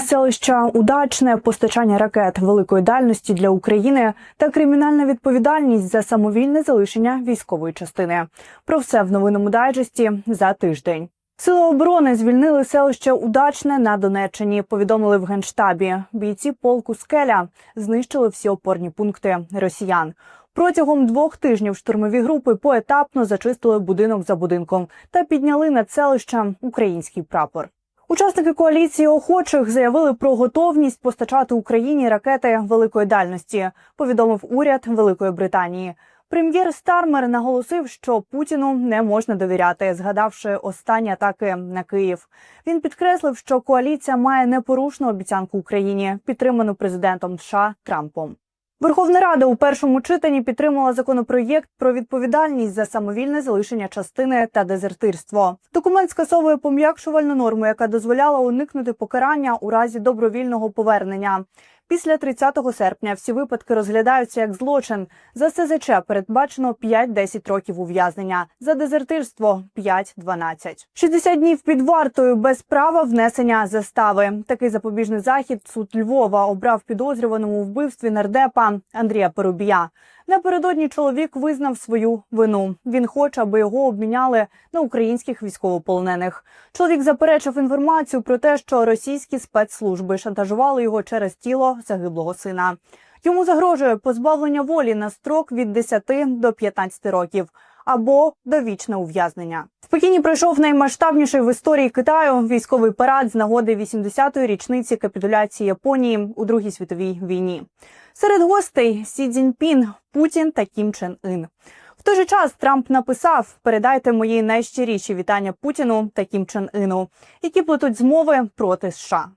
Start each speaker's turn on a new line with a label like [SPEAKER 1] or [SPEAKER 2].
[SPEAKER 1] Окуповане селище удачне постачання ракет великої дальності для України та кримінальна відповідальність за самовільне залишення військової частини. Про все в новинному дайджесті за тиждень. Сили оборони звільнили селище Удачне на Донеччині. Повідомили в генштабі. Бійці полку Скеля знищили всі опорні пункти росіян. Протягом двох тижнів штурмові групи поетапно зачистили будинок за будинком та підняли над селищем український прапор. Учасники коаліції охочих заявили про готовність постачати Україні ракети великої дальності. Повідомив уряд Великої Британії. Прем'єр Стармер наголосив, що Путіну не можна довіряти, згадавши останні атаки на Київ. Він підкреслив, що коаліція має непорушну обіцянку Україні, підтриману президентом США Трампом. Верховна Рада у першому читанні підтримала законопроєкт про відповідальність за самовільне залишення частини та дезертирство. Документ скасовує пом'якшувальну норму, яка дозволяла уникнути покарання у разі добровільного повернення. Після 30 серпня всі випадки розглядаються як злочин. За СЗЧ передбачено 5-10 років ув'язнення, за дезертирство 5-12. 60 днів під вартою без права внесення застави. Такий запобіжний захід суд Львова обрав підозрюваному у вбивстві нардепа Андрія Перубія. Напередодні чоловік визнав свою вину. Він хоче, аби його обміняли на українських військовополонених. Чоловік заперечив інформацію про те, що російські спецслужби шантажували його через тіло загиблого сина. Йому загрожує позбавлення волі на строк від 10 до 15 років або довічне ув'язнення. Пекіні пройшов наймасштабніший в історії Китаю військовий парад з нагоди 80-ї річниці капітуляції Японії у Другій світовій війні. Серед гостей Сі Цзіньпін, Путін та Кім Чен Ін. В той же час Трамп написав: передайте мої найщиріші вітання Путіну та Кім Чен Іну, які плетуть змови проти США.